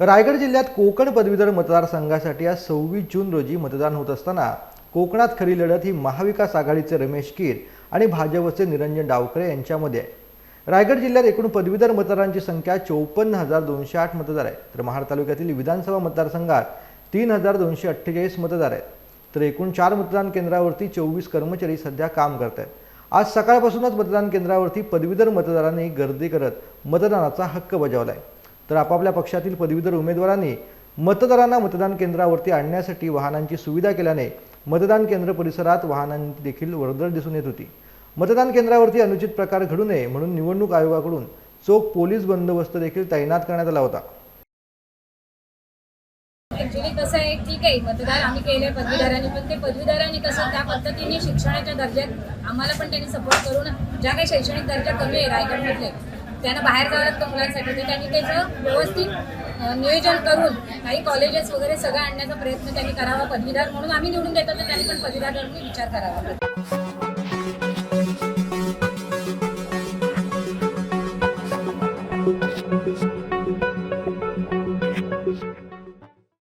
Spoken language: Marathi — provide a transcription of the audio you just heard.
रायगड जिल्ह्यात कोकण पदवीधर मतदारसंघासाठी आज सव्वीस जून रोजी मतदान होत असताना कोकणात खरी लढत ही महाविकास आघाडीचे रमेश कीर आणि भाजपचे निरंजन डावकरे यांच्यामध्ये आहे. रायगड जिल्ह्यात एकूण पदवीधर मतदारांची संख्या चौपन्न हजार दोनशे आठ मतदार आहे तर महाड तालुक्यातील विधानसभा मतदारसंघात तीन हजार दोनशे अठ्ठेचाळीस मतदार आहेत. तर एकूण चार मतदान केंद्रावरती चोवीस कर्मचारी सध्या काम करत आहेत. आज सकाळपासूनच मतदान केंद्रावरती पदवीधर मतदारांनी गर्दी करत मतदानाचा हक्क बजावला आहे. तर आपापल्या पक्षातील पदवीधर उमेदवारांनी मतदारांना मतदान केंद्रावरती आणण्यासाठी वाहनांची सुविधा केल्याने मतदान केंद्र परिसरात वाहनांची देखील वर्दळ दिसून येत होती. मतदान केंद्रावरती अनुचित प्रकार घडू नये म्हणून निवडणूक आयोगाकडून चोख पोलीस बंदोबस्त देखील तैनात करण्यात आला होता. ऍक्च्युली कसं आहे ठीक आहे मतदार आम्ही केले पदवीधरांनी पण ते पदवीधरांनी कसं त्या पद्धतीने शिक्षणाच्या दर्जात आम्हाला पण त्यांनी सपोर्ट करून ज्या काही शैक्षणिक दर्जा कमी आहे रायगडमधले त्यांना बाहेर जावं लागतं मुलांसाठी. तर त्यांनी त्याचं व्यवस्थित नियोजन करून काही कॉलेजेस वगैरे सगळं आणण्याचा प्रयत्न त्यांनी करावा. पदवीधर म्हणून आम्ही निवडून देतो तर त्यांनी पण पदवीधर म्हणून विचार करावा.